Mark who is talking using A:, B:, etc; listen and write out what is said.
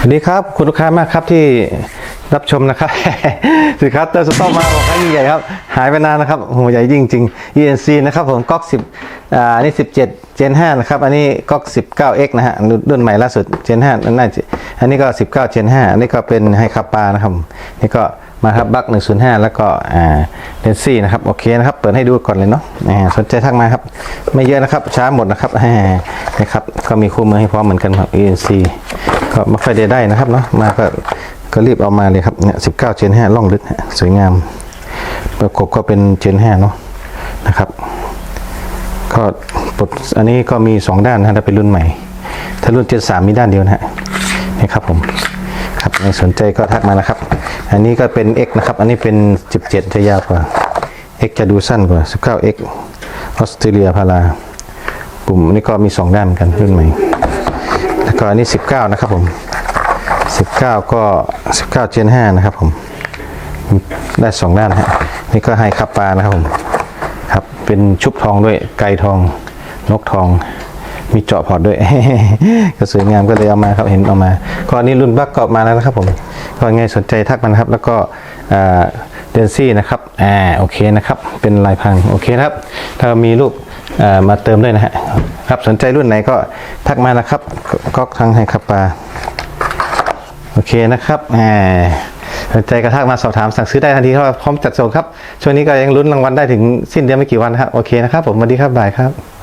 A: สวัสดีครับ คุณลูกค้ามากครับที่รับชมนะครับ สินค้าเตอร์สต็อกมาบอกให้ใหญ่ครับ หายไปนานนะครับโหใหญ่จริงๆ ENC นะครับผมก๊อก10อ่านนี้17 Gen 5นะครับ อันนี้ก๊อก 19X นะฮะรุ่นรุ่นใหม่ล่าสุด Gen 5นั่นน่าจะอันนี้ก็ 19 Gen 5อันนี้ก็เป็นไฮคาปานะครับ นี่ก็มาครับบัก105 แล้วก็อ่าเลนซี่นะครับ โอเคนะครับ เปิดให้ดูก่อนเลยเนาะสนใจทักมาครับ ไม่เยอะนะครับช้าหมดนะครับอ่านะครับก็มีคู่มือให้พร้อมเหมือนกันครับ ENC ก็ไม่ค่อยได้ได้นะครับเนาะมาก็ก็รีบเอามาเลยครับเนี่ย19เก้าเจน5ล่องลึกสวยงาม ประกบก็เป็นเจน5เนาะนะครับก็ปลดอันนี้ก็มี 2 ด้านนะถ้าเป็นรุ่นใหม่ ถ้ารุ่นเจน3มีด้านเดียวนะฮะนี่ครับผมครับใครสนใจก็ทักมานะครับ อันนี้ก็เป็น X นะครับ อันนี้เป็น 17 จะยาวกว่า X จะดูสั้นกว่า 19X ออสเตรเลียพาราปุ่มอันนี้ก็มี 2 ด้านเหมือนกันรุ่นใหม่ ก็อันนี้ 19 นะครับผม 19 ก็ 19เจน5นะครับผม ได้2ด้านฮะนี่ก็ไฮคับปลานะครับผม ครับ เป็นชุบทองด้วย ไก่ทอง นกทอง มีเจาะพอร์ตด้วย ก็สวยงามก็เลยเอามาครับ เห็นเอามา ก็อันนี้รุ่นบักก็มาแล้วนะครับผม ก็ไงสนใจทักมานครับ แล้วก็เดนซี่นะครับ อ่า โอเคนะครับ เป็นลายพัง โอเคครับ ถ้ามีรูป มาเติมด้วยนะฮะครับสนใจรุ่นไหนก็ทักมานะครับก็ก็ทางให้ครับปลาโอเคนะครับแหมสนใจกระทักมาสอบถามสั่งซื้อได้ทันทีครับพร้อมจัดส่งครับช่วงนี้ก็ยังลุ้นรางวัลได้ถึงสิ้นเดือนไม่กี่วันนะครับโอเคนะครับผมสวัสดีครับบ่ายครับ